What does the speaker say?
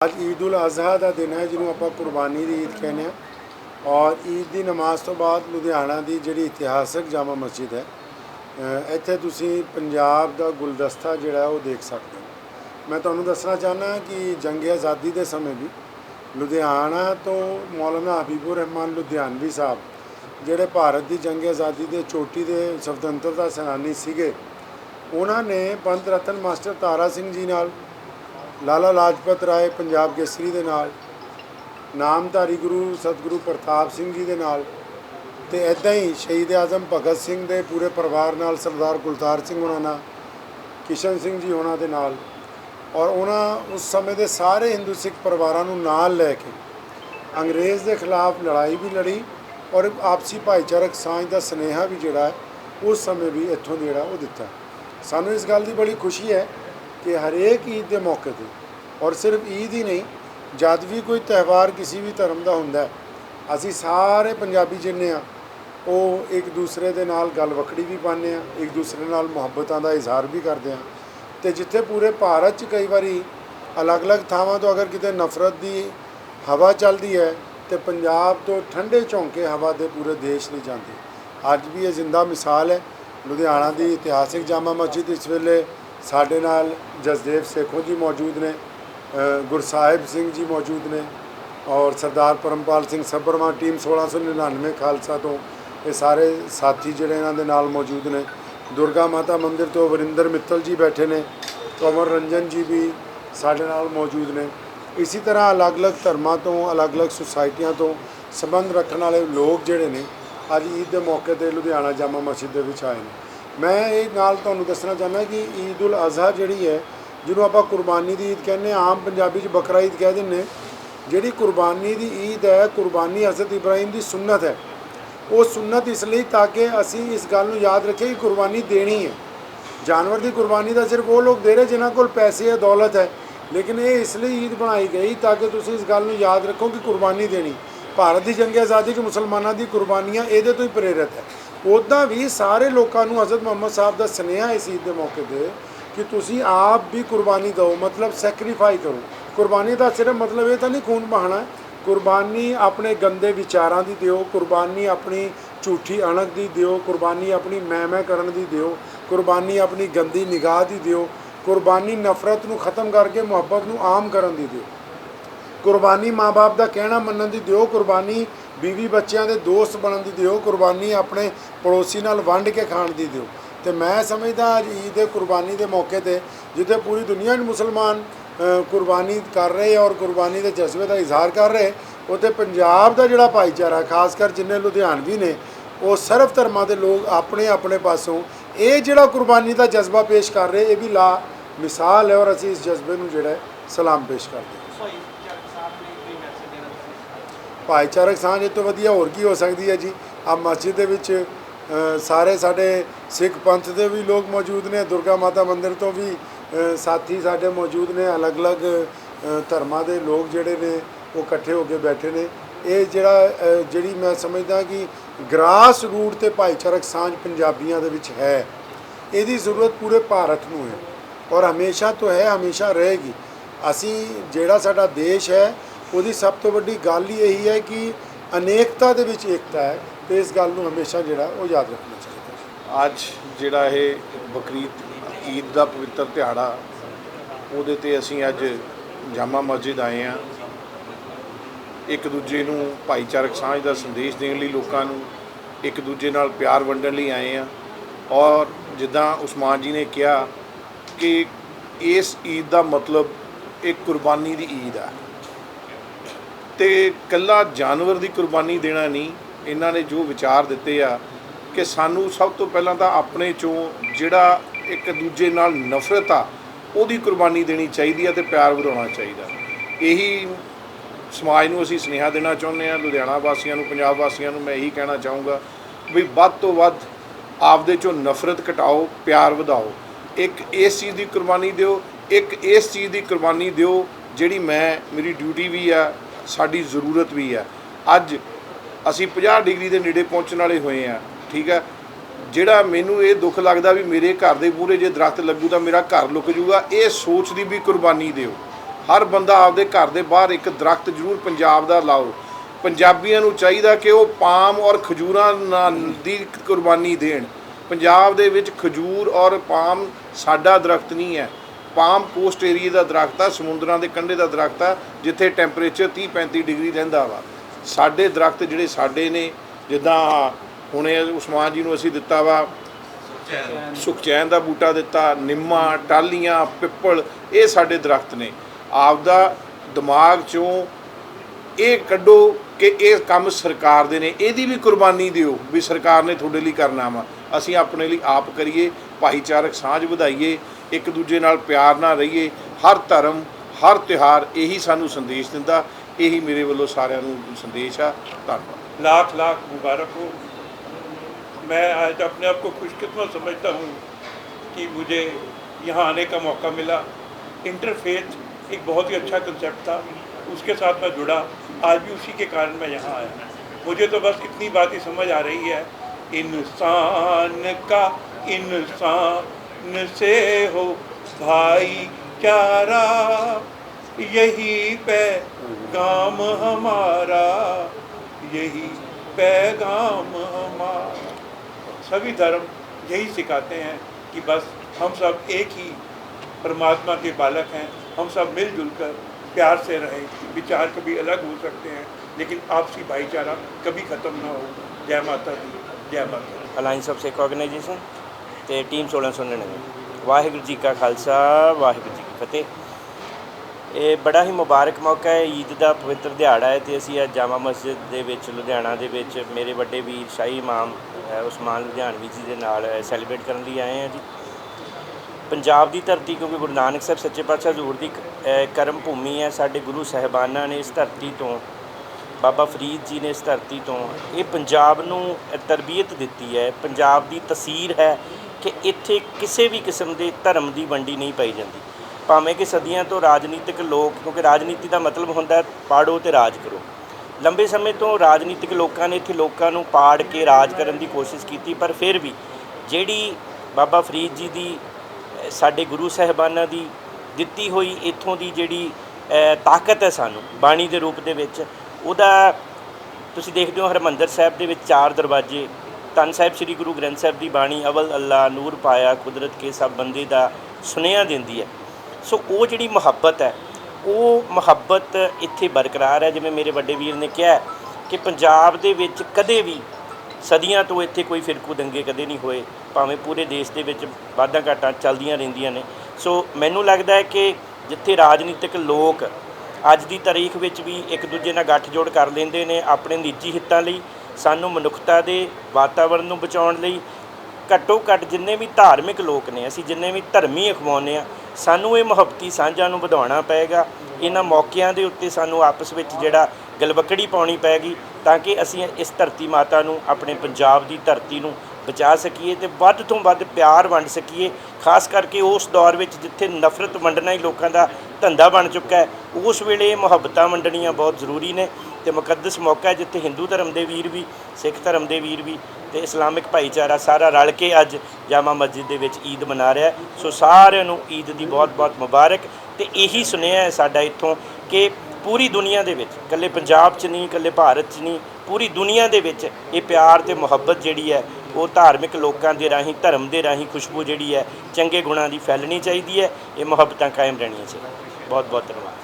ਅੱਜ ਈਦ ਉਲ ਅਜ਼ਹਾ ਦਾ ਦਿਨ ਹੈ, ਜਿਹਨੂੰ ਆਪਾਂ ਕੁਰਬਾਨੀ ਦੀ ਈਦ ਕਹਿੰਦੇ ਆ ਔਰ ਈਦ ਦੀ ਨਮਾਜ਼ ਤੋਂ ਬਾਅਦ ਲੁਧਿਆਣਾ ਦੀ ਜਿਹੜੀ ਇਤਿਹਾਸਕ ਜਾਮਾ ਮਸਜਿਦ ਹੈ ਇੱਥੇ ਤੁਸੀਂ ਪੰਜਾਬ ਦਾ ਗੁਲਦਸਤਾ ਜਿਹੜਾ ਉਹ ਦੇਖ ਸਕਦੇ ਹੋ। ਮੈਂ ਤੁਹਾਨੂੰ ਦੱਸਣਾ ਚਾਹੁੰਦਾ ਕਿ ਜੰਗ ਆਜ਼ਾਦੀ ਦੇ ਸਮੇਂ ਵੀ ਲੁਧਿਆਣਾ ਤੋਂ ਮੌਲਾਨਾ ਹਬੀਬੁਰ ਰਹਿਮਾਨ ਲੁਧਿਆਣਵੀ ਸਾਹਿਬ, ਜਿਹੜੇ ਭਾਰਤ ਦੀ ਜੰਗ ਆਜ਼ਾਦੀ ਦੇ ਚੋਟੀ ਦੇ ਸੁਤੰਤਰਤਾ ਸੈਨਾਨੀ ਸੀਗੇ, ਉਹਨਾਂ ਨੇ ਪੰਥ ਰਤਨ ਮਾਸਟਰ ਤਾਰਾ ਸਿੰਘ ਜੀ ਨਾਲ ਲਾਲਾ ਲਾਜਪਤ ਰਾਏ ਪੰਜਾਬ ਕੇਸਰੀ ਦੇ ਨਾਲ, ਨਾਮਧਾਰੀ ਗੁਰੂ ਸਤਿਗੁਰੂ ਪ੍ਰਤਾਪ ਸਿੰਘ ਜੀ ਦੇ ਨਾਲ ਤੇ ਐਦਾਂ ਹੀ ਸ਼ਹੀਦ ਆਜ਼ਮ ਭਗਤ ਸਿੰਘ ਦੇ ਪੂਰੇ ਪਰਿਵਾਰ ਨਾਲ ਸਰਦਾਰ ਗੁਲਜ਼ਾਰ ਸਿੰਘ ਹੋਣਾ ਨਾਲ, ਕਿਸ਼ਨ ਸਿੰਘ ਜੀ ਹੋਣਾ ਦੇ ਨਾਲ ਔਰ ਉਹਨਾਂ ਉਸ ਸਮੇਂ ਦੇ ਸਾਰੇ ਹਿੰਦੂ ਸਿੱਖ ਪਰਿਵਾਰਾਂ ਨੂੰ ਨਾਲ ਲੈ ਕੇ ਅੰਗਰੇਜ਼ ਦੇ ਖਿਲਾਫ ਲੜਾਈ ਵੀ ਲੜੀ ਔਰ ਆਪਸੀ ਭਾਈਚਾਰਕ ਸਾਂਝ ਦਾ ਸਨੇਹਾ ਵੀ ਜਿਹੜਾ ਹੈ, ਉਸ ਸਮੇਂ ਵੀ ਇੱਥੋਂ ਜਿਹੜਾ ਉਹ ਦਿੱਤਾ। ਸਾਨੂੰ ਇਸ ਗੱਲ ਦੀ ਬੜੀ ਖੁਸ਼ੀ ਹੈ ਕਿ ਹਰੇਕ ਈਦ ਦੇ ਮੌਕੇ ਤੇ, ਔਰ ਸਿਰਫ ਈਦ ਹੀ ਨਹੀਂ, ਜਦ ਵੀ ਕੋਈ ਤਿਉਹਾਰ ਕਿਸੇ ਵੀ ਧਰਮ ਦਾ ਹੁੰਦਾ ਹੈ, ਅਸੀਂ ਸਾਰੇ ਪੰਜਾਬੀ ਜਿੰਨੇ ਆ, ਉਹ ਇੱਕ ਦੂਸਰੇ ਦੇ ਨਾਲ ਗੱਲ ਵਕੜੀ ਵੀ ਪਾਉਂਦੇ ਆ, ਇੱਕ ਦੂਸਰੇ ਨਾਲ ਮੁਹੱਬਤਾਂ ਦਾ ਇਜ਼ਹਾਰ ਵੀ ਕਰਦੇ ਆ। ਤੇ ਜਿੱਥੇ ਪੂਰੇ ਭਾਰਤ 'ਚ ਕਈ ਵਾਰੀ ਅਲੱਗ-ਅਲੱਗ ਥਾਵਾਂ ਤੋਂ ਅਗਰ ਕਿਤੇ ਨਫ਼ਰਤ ਦੀ ਹਵਾ ਚੱਲਦੀ ਹੈ, ਤੇ ਪੰਜਾਬ ਤੋਂ ਠੰਡੇ ਝੌਂਕੇ ਹਵਾ ਦੇ ਪੂਰੇ ਦੇਸ਼ ਲਈ ਜਾਂਦੀ ਅੱਜ ਵੀ ਇਹ ਜ਼ਿੰਦਾ ਮਿਸਾਲ ਹੈ, ਲੁਧਿਆਣਾ ਦੀ ਇਤਿਹਾਸਿਕ ਜਾਮਾ ਮਸਜਿਦ ਇਸ ਵੇਲੇ ਸਾਡੇ ਨਾਲ ਜਸਦੇਵ ਸੇਖੋ ਜੀ ਮੌਜੂਦ ਨੇ ਅ, ਗੁਰਸਾਹਿਬ ਸਿੰਘ ਜੀ ਮੌਜੂਦ ਨੇ ਔਰ ਸਰਦਾਰ ਪਰਮਪਾਲ ਸਿੰਘ ਸੱਭਰਵਾਂ ਟੀਮ 1699 ਖਾਲਸਾ ਤੋਂ ਇਹ ਸਾਰੇ ਸਾਥੀ ਜਿਹੜੇ ਇਹਨਾਂ ਦੇ ਨਾਲ ਮੌਜੂਦ ਨੇ। ਦੁਰਗਾ ਮਾਤਾ ਮੰਦਿਰ ਤੋਂ ਵਰਿੰਦਰ ਮਿੱਤਲ ਜੀ ਬੈਠੇ ਨੇ ਕੰਵਰ ਰੰਜਨ ਜੀ ਵੀ ਸਾਡੇ ਨਾਲ ਮੌਜੂਦ ਨੇ। ਇਸੇ ਤਰ੍ਹਾਂ ਅਲੱਗ-ਅਲੱਗ ਧਰਮਾਂ ਤੋਂ ਅਲੱਗ-ਅਲੱਗ ਸੁਸਾਇਟੀਆਂ ਤੋਂ ਸੰਬੰਧ ਰੱਖਣ ਵਾਲੇ ਲੋਕ ਜਿਹੜੇ ਨੇ ਅੱਜ ਈਦ ਦੇ ਮੌਕੇ ਤੇ ਲੁਧਿਆਣਾ ਜਾਮਾ ਮਸਜਿਦ ਦੇ ਵਿੱਚ ਆਏ ਨੇ। ਮੈਂ ਇਹ ਨਾਲ ਤੁਹਾਨੂੰ ਦੱਸਣਾ ਚਾਹੁੰਦਾ ਕਿ ਈਦ ਉਲ ਅਜ਼ਹਾ ਜਿਹੜੀ ਹੈ, ਜਿਹਨੂੰ ਆਪਾਂ ਕੁਰਬਾਨੀ ਦੀ ਈਦ ਕਹਿੰਦੇ ਆਮ ਪੰਜਾਬੀ 'ਚ ਬਕਰਾ ਈਦ ਕਹਿ ਦਿੰਦੇ ਜਿਹੜੀ ਕੁਰਬਾਨੀ ਦੀ ਈਦ ਹੈ, ਕੁਰਬਾਨੀ ਹਜ਼ਰਤ ਇਬਰਾਹੀਮ ਦੀ ਸੁਨਨਤ ਹੈ। ਉਹ ਸੁਨਨਤ ਇਸ ਲਈ ਤਾਂ ਕਿ ਅਸੀਂ ਇਸ ਗੱਲ ਨੂੰ ਯਾਦ ਰੱਖੀਏ ਕਿ ਕੁਰਬਾਨੀ ਦੇਣੀ ਹੈ। ਜਾਨਵਰ ਦੀ ਕੁਰਬਾਨੀ ਤਾਂ ਸਿਰਫ ਉਹ ਲੋਕ ਦੇ ਰਹੇ ਜਿਨ੍ਹਾਂ ਕੋਲ ਪੈਸੇ ਹੈ ਦੌਲਤ ਹੈ। ਲੇਕਿਨ ਇਹ ਇਸ ਲਈ ਈਦ ਬਣਾਈ ਗਈ ਤਾਂ ਕਿ ਤੁਸੀਂ ਇਸ ਗੱਲ ਨੂੰ ਯਾਦ ਰੱਖੋ ਕਿ ਕੁਰਬਾਨੀ ਦੇਣੀ। ਭਾਰਤ ਦੀ ਜੰਗ ਆਜ਼ਾਦੀ 'ਚ ਮੁਸਲਮਾਨਾਂ ਦੀ ਕੁਰਬਾਨੀਆਂ ਇਹਦੇ ਤੋਂ ਹੀ ਪ੍ਰੇਰਿਤ ਹੈ। ਉੱਦਾਂ ਵੀ ਸਾਰੇ ਲੋਕਾਂ ਨੂੰ ਹਜ਼ਰਤ ਮੁਹੰਮਦ ਸਾਹਿਬ ਦਾ ਸੁਨੇਹਾ ਇਸ ਈਦ ਦੇ ਮੌਕੇ ਤੇ ਕਿ ਤੁਸੀਂ ਆਪ ਵੀ ਕੁਰਬਾਨੀ ਦਿਓ, ਮਤਲਬ ਸੈਕਰੀਫਾਈ ਕਰੋ। ਕੁਰਬਾਨੀ ਦਾ ਸਿਰਫ ਮਤਲਬ ਇਹ ਤਾਂ ਨਹੀਂ ਖੂਨ ਬਹਾਣਾ ਕੁਰਬਾਨੀ ਆਪਣੇ ਗੰਦੇ ਵਿਚਾਰਾਂ ਦੀ ਦਿਓ, ਕੁਰਬਾਨੀ ਆਪਣੀ ਝੂਠੀ ਅਣਖ ਦੀ ਦਿਓ, ਕੁਰਬਾਨੀ ਆਪਣੀ ਮੈਂ ਮੈਂ ਕਰਨ ਦੀ ਦਿਓ, ਕੁਰਬਾਨੀ ਆਪਣੀ ਗੰਦੀ ਨਿਗਾਹ ਦੀ ਦਿਓ, ਕੁਰਬਾਨੀ ਨਫ਼ਰਤ ਨੂੰ ਖਤਮ ਕਰਕੇ ਮੁਹੱਬਤ ਨੂੰ ਆਮ ਕਰਨ ਦੀ ਦਿਓ। ਕੁਰਬਾਨੀ ਮਾਪੇ ਦਾ ਕਹਿਣਾ ਮੰਨਣ ਦੀ ਦਿਓ ਕੁਰਬਾਨੀ, ਬੀਵੀ ਬੱਚਿਆਂ ਦੇ ਦੋਸਤ ਬਣਨ ਦੀ ਦਿਓ ਕੁਰਬਾਨੀ, ਆਪਣੇ ਪੜੋਸੀ ਨਾਲ ਵੰਡ ਕੇ ਖਾਣ ਦੀ ਦਿਓ। ਤੇ ਮੈਂ ਸਮਝਦਾ ਅੱਜ ਈਦ ਦੇ ਕੁਰਬਾਨੀ ਦੇ ਮੌਕੇ ਤੇ, ਜਿੱਥੇ ਪੂਰੀ ਦੁਨੀਆ 'ਚ ਮੁਸਲਮਾਨ ਕੁਰਬਾਨੀ ਕਰ ਰਹੇ ਔਰ ਕੁਰਬਾਨੀ ਦੇ ਜਜ਼ਬੇ ਦਾ ਇਜ਼ਹਾਰ ਕਰ ਰਹੇ, ਉੱਥੇ ਪੰਜਾਬ ਦਾ ਜਿਹੜਾ ਭਾਈਚਾਰਾ, ਖਾਸ ਕਰ ਜਿੰਨੇ ਲੁਧਿਆਣਵੀ ਨੇ, ਉਹ ਸਰਵ ਧਰਮਾਂ ਦੇ ਲੋਕ ਆਪਣੇ ਆਪਣੇ ਪਾਸੋਂ ਇਹ ਜਿਹੜਾ ਕੁਰਬਾਨੀ ਦਾ ਜਜ਼ਬਾ ਪੇਸ਼ ਕਰ ਰਹੇ, ਇਹ ਵੀ ਲਾ ਮਿਸਾਲ ਹੈ ਔਰ ਅਸੀਂ ਇਸ ਜਜ਼ਬੇ ਨੂੰ ਜਿਹੜਾ ਸਲਾਮ ਪੇਸ਼ ਕਰਦੇ ਹਾਂ ਭਾਈ ਚੱਕ ਸਾਹਿਬ ਨੇ ਕੋਈ ਮੈਸੇਜ ਦੇਣਾ ਤੁਸੀਂ ਭਾਈਚਾਰਕ ਸਾਂਝ ਇਹ ਤੋਂ ਵਧੀਆ ਹੋਰ ਕੀ ਹੋ ਸਕਦੀ ਹੈ ਜੀ? ਆ ਮਸਜਿਦ ਦੇ ਵਿੱਚ ਸਾਰੇ ਸਾਡੇ ਸਿੱਖ ਪੰਥ ਦੇ ਵੀ ਲੋਕ ਮੌਜੂਦ ਨੇ, ਦੁਰਗਾ ਮਾਤਾ ਮੰਦਿਰ ਤੋਂ ਵੀ ਸਾਥੀ ਸਾਡੇ ਮੌਜੂਦ ਨੇ, ਅਲੱਗ-ਅਲੱਗ ਧਰਮਾਂ ਦੇ ਲੋਕ ਜਿਹੜੇ ਨੇ, ਉਹ ਇਕੱਠੇ ਹੋ ਕੇ ਬੈਠੇ ਨੇ। ਇਹ ਜਿਹੜਾ ਜਿਹੜੀ ਮੈਂ ਸਮਝਦਾ ਕਿ ਗ੍ਰਾਸ ਰੂਟ ਤੇ ਭਾਈਚਾਰਕ ਸਾਂਝ ਪੰਜਾਬੀਆਂ ਦੇ ਵਿੱਚ ਹੈ, ਇਹਦੀ ਜ਼ਰੂਰਤ ਪੂਰੇ ਭਾਰਤ ਨੂੰ ਹੈ। ਔਰ ਹਮੇਸ਼ਾ ਤੋਂ ਹੈ, ਹਮੇਸ਼ਾ ਰਹੇਗੀ। ਅਸੀਂ, ਜਿਹੜਾ ਸਾਡਾ ਦੇਸ਼ ਹੈ ਉਹਦੀ ਸਭ ਤੋਂ ਵੱਡੀ ਗੱਲ ਹੀ ਇਹੀ ਹੈ ਕਿ ਅਨੇਕਤਾ ਦੇ ਵਿੱਚ ਏਕਤਾ ਹੈ ਤੇ ਇਸ ਗੱਲ ਨੂੰ ਹਮੇਸ਼ਾ ਜਿਹੜਾ ਉਹ ਯਾਦ ਰੱਖਣਾ ਚਾਹੀਦਾ ਅੱਜ ਜਿਹੜਾ ਇਹ ਬਕਰੀਦ, ਈਦ ਦਾ ਪਵਿੱਤਰ ਦਿਹਾੜਾ ਉਹਦੇ ਤੇ ਅਸੀਂ ਅੱਜ ਜਾਮਾ ਮਸਜਿਦ ਆਏ ਆ ਇੱਕ ਦੂਜੇ ਨੂੰ ਭਾਈਚਾਰਕ ਸਾਂਝ ਦਾ ਸੰਦੇਸ਼ ਦੇਣ ਲਈ ਲੋਕਾਂ ਨੂੰ, ਇੱਕ ਦੂਜੇ ਨਾਲ ਪਿਆਰ ਵੰਡਣ ਲਈ ਆਏ ਆ ਔਰ ਜਿੱਦਾਂ ਉਸਮਾਨ ਜੀ ਨੇ ਕਿਹਾ ਕਿ ਇਸ ਈਦ ਦਾ ਮਤਲਬ ਇੱਕ ਕੁਰਬਾਨੀ ਦੀ ਈਦ ਆ। ਤੇ ਕੱਲਾ ਜਾਨਵਰ ਦੀ ਕੁਰਬਾਨੀ ਦੇਣਾ ਨਹੀਂ, ਇਹਨਾਂ ਨੇ ਜੋ ਵਿਚਾਰ ਦਿੱਤੇ ਆ ਕਿ ਸਾਨੂੰ ਸਭ ਤੋਂ ਪਹਿਲਾਂ ਤਾਂ ਆਪਣੇ ਚੋਂ ਜਿਹੜਾ ਇੱਕ ਦੂਜੇ ਨਾਲ ਨਫ਼ਰਤ ਆ, ਉਹਦੀ ਕੁਰਬਾਨੀ ਦੇਣੀ ਚਾਹੀਦੀ ਆ ਤੇ ਪਿਆਰ ਵਧਾਉਣਾ ਚਾਹੀਦਾ। ਇਹੀ ਸਮਾਜ ਨੂੰ ਅਸੀਂ ਸੁਨੇਹਾ ਦੇਣਾ ਚਾਹੁੰਦੇ ਆ, ਲੁਧਿਆਣਾ ਵਾਸੀਆਂ ਨੂੰ, ਪੰਜਾਬ ਵਾਸੀਆਂ ਨੂੰ ਮੈਂ ਇਹੀ ਕਹਿਣਾ ਚਾਹੂੰਗਾ ਵੀ ਵੱਧ ਤੋਂ ਵੱਧ ਆਪਦੇ ਚੋਂ ਨਫ਼ਰਤ ਘਟਾਓ, ਪਿਆਰ ਵਧਾਓ। ਇੱਕ ਇਸ ਚੀਜ਼ ਦੀ ਕੁਰਬਾਨੀ ਦਿਓ, ਇੱਕ ਇਸ ਚੀਜ਼ ਦੀ ਕੁਰਬਾਨੀ ਦਿਓ ਜਿਹੜੀ ਮੈਂ, ਮੇਰੀ ਡਿਊਟੀ ਵੀ ਆ ਸਾਡੀ ਜ਼ਰੂਰਤ ਵੀ ਹੈ। ਅੱਜ ਅਸੀਂ 50 ਡਿਗਰੀ ਦੇ ਨੇੜੇ ਪਹੁੰਚਣ ਵਾਲੇ ਹੋਏ ਆ ਠੀਕ ਹੈ? ਜਿਹੜਾ ਮੈਨੂੰ ਇਹ ਦੁੱਖ ਲੱਗਦਾ ਵੀ ਮੇਰੇ ਘਰ ਦੇ ਮੂਹਰੇ ਜੇ ਦਰਖਤ ਲੱਗੂ ਤਾਂ ਮੇਰਾ ਘਰ ਲੁਕ ਜੂਗਾ, ਇਹ ਸੋਚ ਦੀ ਵੀ ਕੁਰਬਾਨੀ ਦਿਓ। ਹਰ ਬੰਦਾ ਆਪਦੇ ਘਰ ਦੇ ਬਾਹਰ ਇੱਕ ਦਰਖਤ ਜ਼ਰੂਰ ਪੰਜਾਬ ਦਾ ਲਾਓ। ਪੰਜਾਬੀਆਂ ਨੂੰ ਚਾਹੀਦਾ ਕਿ ਉਹ ਪਾਮ ਔਰ ਖਜੂਰਾਂ ਨਾ- ਦੀ ਕੁਰਬਾਨੀ ਦੇਣ। ਪੰਜਾਬ ਦੇ ਵਿੱਚ ਖਜੂਰ ਔਰ ਪਾਮ ਸਾਡਾ ਦਰਖਤ ਨਹੀਂ ਹੈ। ਪਾਮ ਕੋਸਟ ਏਰੀਆ ਦਾ ਦਰਖਤ ਆ, ਸਮੁੰਦਰਾਂ ਦੇ ਕੰਢੇ ਦਾ ਦਰਖਤ ਆ, ਜਿੱਥੇ ਟੈਂਪਰੇਚਰ 30 35 ਡਿਗਰੀ ਰਹਿੰਦਾ ਵਾ। ਸਾਡੇ ਦਰਖਤ ਜਿਹੜੇ ਸਾਡੇ ਨੇ, ਜਿੱਦਾਂ ਹੁਣੇ ਉਸਮਾਨ ਜੀ ਨੂੰ ਅਸੀਂ ਦਿੱਤਾ ਵਾ, ਸੁਖਚੈਨ ਦਾ ਬੂਟਾ ਦਿੱਤਾ, ਨਿੰਮਾ ਟਾਲੀਆਂ ਪਿੱਪਲ, ਇਹ ਸਾਡੇ ਦਰਖਤ ਨੇ। ਆਪਦਾ ਦਿਮਾਗ ਚੋਂ ਇਹ ਕੱਢੋ ਕਿ ਇਹ ਕੰਮ ਸਰਕਾਰ ਦੇ ਨੇ ਇਹਦੀ ਵੀ ਕੁਰਬਾਨੀ ਦਿਓ ਵੀ ਸਰਕਾਰ ਨੇ ਤੁਹਾਡੇ ਲਈ ਕਰਨਾ ਵਾ ਅਸੀਂ ਆਪਣੇ ਲਈ ਆਪ ਕਰੀਏ ਭਾਈਚਾਰਕ ਸਾਂਝ ਵਧਾਈਏ ਇੱਕ ਦੂਜੇ ਨਾਲ ਪਿਆਰ ਨਾਲ ਰਹੀਏ ਹਰ ਧਰਮ ਹਰ ਤਿਉਹਾਰ ਇਹੀ ਸਾਨੂੰ ਸੰਦੇਸ਼ ਦਿੰਦਾ ਇਹੀ ਮੇਰੇ ਵੱਲੋਂ ਸਾਰਿਆਂ ਨੂੰ ਸੰਦੇਸ਼ ਆ ਧੰਨਵਾਦ लाख लाख मुबारक हो मैं आज अपने आप को खुशकिस्मत समझता हूँ कि मुझे यहाँ आने का मौका मिला इंटरफेथ एक बहुत ही अच्छा कंसेप्ट था उसके साथ मैं जुड़ा। आज भी उसी के कारण मैं यहाँ आया। मुझे तो बस इतनी बात ही समझ आ रही है। इंसान का इंसान से हो भाईचारा। यही पैगाम हमारा। यही पैगाम हमारा। सभी धर्म यही सिखाते हैं कि बस हम सब एक ही परमात्मा के बालक हैं। हम सब मिलजुल कर प्यार से रहें विचार कभी अलग हो सकते हैं लेकिन आपसी भाईचारा कभी ख़त्म ना हो जय माता दी जय माता दी ਅਲਾਈਅੰਸ ਆਫ ਸਿੱਖ ਆਰਗੇਨਾਈਜੇਸ਼ਨ ਤੇ ਟੀਮ 1699 ਵਾਹਿਗੁਰੂ ਜੀ ਕਾ ਖਾਲਸਾ ਵਾਹਿਗੁਰੂ ਜੀ ਕੀ ਫਤਿਹ ਇਹ ਬੜਾ ਹੀ ਮੁਬਾਰਕ ਮੌਕਾ ਹੈ ਈਦ ਦਾ ਪਵਿੱਤਰ ਦਿਹਾੜਾ ਹੈ ਤੇ ਅਸੀਂ ਅੱਜ ਜਾਮਾ ਮਸਜਿਦ ਦੇ ਵਿੱਚ ਲੁਧਿਆਣਾ ਦੇ ਵਿੱਚ ਮੇਰੇ ਵੱਡੇ ਵੀਰ ਸ਼ਾਹੀ ਇਮਾਮ ਅ, ਉਸਮਾਨ ਲੁਧਿਆਣਵੀ ਜੀ ਦੇ ਨਾਲ ਸੈਲੀਬ੍ਰੇਟ ਕਰਨ ਲਈ ਆਏ ਹਾਂ ਜੀ ਪੰਜਾਬ ਦੀ ਧਰਤੀ ਕਿਉਂਕਿ ਗੁਰੂ ਨਾਨਕ ਸਾਹਿਬ ਸੱਚੇ ਪਾਤਸ਼ਾਹ ਹਜ਼ੂਰ ਦੀ ਅ, ਕਰਮ ਭੂਮੀ ਹੈ ਸਾਡੇ ਗੁਰੂ ਸਾਹਿਬਾਨਾਂ ਨੇ ਇਸ ਧਰਤੀ ਤੋਂ ਬਾਬਾ ਫਰੀਦ ਜੀ ਨੇ ਇਸ ਧਰਤੀ ਤੋਂ ਇਹ ਪੰਜਾਬ ਨੂੰ ਤਰਬੀਅਤ ਦਿੱਤੀ ਹੈ ਪੰਜਾਬ ਦੀ ਤਸਵੀਰ ਹੈ ਕਿ ਇੱਥੇ ਕਿਸੇ ਵੀ ਕਿਸਮ ਦੇ ਧਰਮ ਦੀ ਵੰਡੀ ਨਹੀਂ ਪਾਈ ਜਾਂਦੀ। ਭਾਵੇਂ ਕਿ ਸਦੀਆਂ ਤੋਂ ਰਾਜਨੀਤਿਕ ਲੋਕ ਕਿਉਂਕਿ ਰਾਜਨੀਤੀ ਦਾ ਮਤਲਬ ਹੁੰਦਾ ਪਾੜੋ ਤੇ ਰਾਜ ਕਰੋ। ਲੰਬੇ ਸਮੇਂ ਤੋਂ ਰਾਜਨੀਤਿਕ ਲੋਕਾਂ ਨੇ ਇੱਥੇ ਲੋਕਾਂ ਨੂੰ ਪਾੜ ਕੇ ਰਾਜ ਕਰਨ ਦੀ ਕੋਸ਼ਿਸ਼ ਕੀਤੀ ਪਰ ਫਿਰ ਵੀ ਜਿਹੜੀ ਬਾਬਾ ਫਰੀਦ ਜੀ ਦੀ ਸਾਡੇ ਗੁਰੂ ਸਾਹਿਬਾਨਾਂ ਦੀ ਦਿੱਤੀ ਹੋਈ ਇੱਥੋਂ ਦੀ ਜਿਹੜੀ ਤਾਕਤ ਹੈ ਸਾਨੂੰ, ਬਾਣੀ ਦੇ ਰੂਪ ਦੇ ਵਿੱਚ, ਉਹਦਾ ਤੁਸੀਂ ਦੇਖਦੇ ਹੋ ਹਰਮੰਦਰ ਸਾਹਿਬ ਦੇ ਵਿੱਚ ਚਾਰ ਦਰਵਾਜ਼ੇ, ਧੰਨ ਸਾਹਿਬ ਸ੍ਰੀ ਗੁਰੂ ਗ੍ਰੰਥ ਸਾਹਿਬ ਦੀ ਬਾਣੀ, ਅਵਲ, ਅੱਲਾ, ਨੂਰ ਪਾਇਆ, ਕੁਦਰਤ ਕੇ ਸਭ ਬੰਦੇ ਦਾ ਸੁਨੇਹਾ ਦਿੰਦੀ ਹੈ। ਸੋ ਉਹ ਜਿਹੜੀ ਮੁਹੱਬਤ ਹੈ, ਉਹ ਮੁਹੱਬਤ ਇੱਥੇ ਬਰਕਰਾਰ ਹੈ, ਜਿਵੇਂ ਮੇਰੇ ਵੱਡੇ ਵੀਰ ਨੇ ਕਿਹਾ ਕਿ ਪੰਜਾਬ ਦੇ ਵਿੱਚ ਕਦੇ ਵੀ ਸਦੀਆਂ ਤੋਂ ਇੱਥੇ ਕੋਈ ਫਿਰਕੂ ਦੰਗੇ ਕਦੇ ਨਹੀਂ ਹੋਏ, ਭਾਵੇਂ ਪੂਰੇ ਦੇਸ਼ ਦੇ ਵਿੱਚ ਵਾਧਾ ਘਾਟਾਂ ਚੱਲਦੀਆਂ ਰਹਿੰਦੀਆਂ ਨੇ। ਸੋ ਮੈਨੂੰ ਲੱਗਦਾ ਹੈ ਕਿ ਜਿੱਥੇ ਰਾਜਨੀਤਿਕ ਲੋਕ ਅੱਜ ਦੀ ਤਾਰੀਖ ਵਿੱਚ ਵੀ ਇੱਕ ਦੂਜੇ ਨਾਲ ਗੱਠਜੋੜ ਕਰ ਲੈਂਦੇ ਨੇ ਆਪਣੇ ਨਿੱਜੀ ਹਿੱਤਾਂ ਲਈ, ਸਾਨੂੰ ਮਨੁੱਖਤਾ ਦੇ ਵਾਤਾਵਰਣ ਨੂੰ ਬਚਾਉਣ ਲਈ, ਘੱਟੋ ਘੱਟ ਜਿੰਨੇ ਵੀ ਧਾਰਮਿਕ ਲੋਕ ਨੇ, ਅਸੀਂ ਜਿੰਨੇ ਵੀ ਧਰਮੀ ਅਖਵਾਉਂਦੇ ਆ ਸਾਨੂੰ ਇਹ ਮੁਹੱਬਤੀ ਸਾਂਝਾਂ ਨੂੰ ਵਧਾਉਣਾ ਪਏਗਾ। ਇਹਨਾਂ ਮੌਕਿਆਂ ਦੇ ਉੱਤੇ ਸਾਨੂੰ ਆਪਸ ਵਿੱਚ ਜਿਹੜਾ ਗਲਵਕੜੀ ਪਾਉਣੀ ਪੈਗੀ ਤਾਂ ਕਿ ਅਸੀਂ ਇਸ ਧਰਤੀ ਮਾਤਾ ਨੂੰ, ਆਪਣੇ ਪੰਜਾਬ ਦੀ ਧਰਤੀ ਨੂੰ ਬਚਾ ਸਕੀਏ ਤੇ ਵੱਧ ਤੋਂ ਵੱਧ ਪਿਆਰ ਵੰਡ ਸਕੀਏ। ਖਾਸ ਕਰਕੇ ਉਸ ਦੌਰ ਵਿੱਚ ਜਿੱਥੇ ਨਫ਼ਰਤ ਵੰਡਣਾ ਹੀ ਲੋਕਾਂ ਦਾ ਧੰਦਾ ਬਣ ਚੁੱਕਾ ਹੈ, ਉਸ ਵੇਲੇ ਮੁਹੱਬਤਾਂ ਵੰਡਣੀਆਂ ਬਹੁਤ ਜ਼ਰੂਰੀ ਨੇ ਤੇ ਮੁਕੱਦਸ ਮੌਕਾ ਹੈ ਜਿੱਥੇ ਹਿੰਦੂ ਧਰਮ ਦੇ ਵੀਰ ਵੀ, ਸਿੱਖ ਧਰਮ ਦੇ ਵੀਰ ਵੀ ਤੇ ਇਸਲਾਮਿਕ ਭਾਈਚਾਰਾ ਸਾਰਾ ਰਲ ਕੇ ਅੱਜ ਜਾਮਾ ਮਸਜਿਦ ਦੇ ਵਿੱਚ ਈਦ ਮਨਾ ਰਿਹਾ ਸੋ ਸਾਰਿਆਂ ਨੂੰ ਈਦ ਦੀ ਬਹੁਤ-ਬਹੁਤ ਮੁਬਾਰਕ ਤੇ ਇਹੀ ਸੁਨੇਹਾ ਹੈ ਸਾਡਾ ਇੱਥੋਂ ਕਿ ਪੂਰੀ ਦੁਨੀਆ ਦੇ ਵਿੱਚ, ਇਕੱਲੇ ਪੰਜਾਬ 'ਚ ਨਹੀਂ, ਇਕੱਲੇ ਭਾਰਤ 'ਚ ਨਹੀਂ, ਪੂਰੀ ਦੁਨੀਆ ਦੇ ਵਿੱਚ ਇਹ ਪਿਆਰ ਤੇ ਮੁਹੱਬਤ ਜਿਹੜੀ ਹੈ, ਉਹ ਧਾਰਮਿਕ ਲੋਕਾਂ ਦੇ ਰਾਹੀਂ, ਧਰਮ ਦੇ ਰਾਹੀਂ ਖੁਸ਼ਬੂ ਜਿਹੜੀ ਹੈ, ਚੰਗੇ ਗੁਣਾਂ ਦੀ ਫੈਲਣੀ ਚਾਹੀਦੀ ਹੈ, ਇਹ ਮੁਹੱਬਤਾਂ ਕਾਇਮ ਰਹਿਣੀਆਂ ਚਾਹੀਦੀਆਂ। ਬਹੁਤ ਬਹੁਤ ਧੰਨਵਾਦ।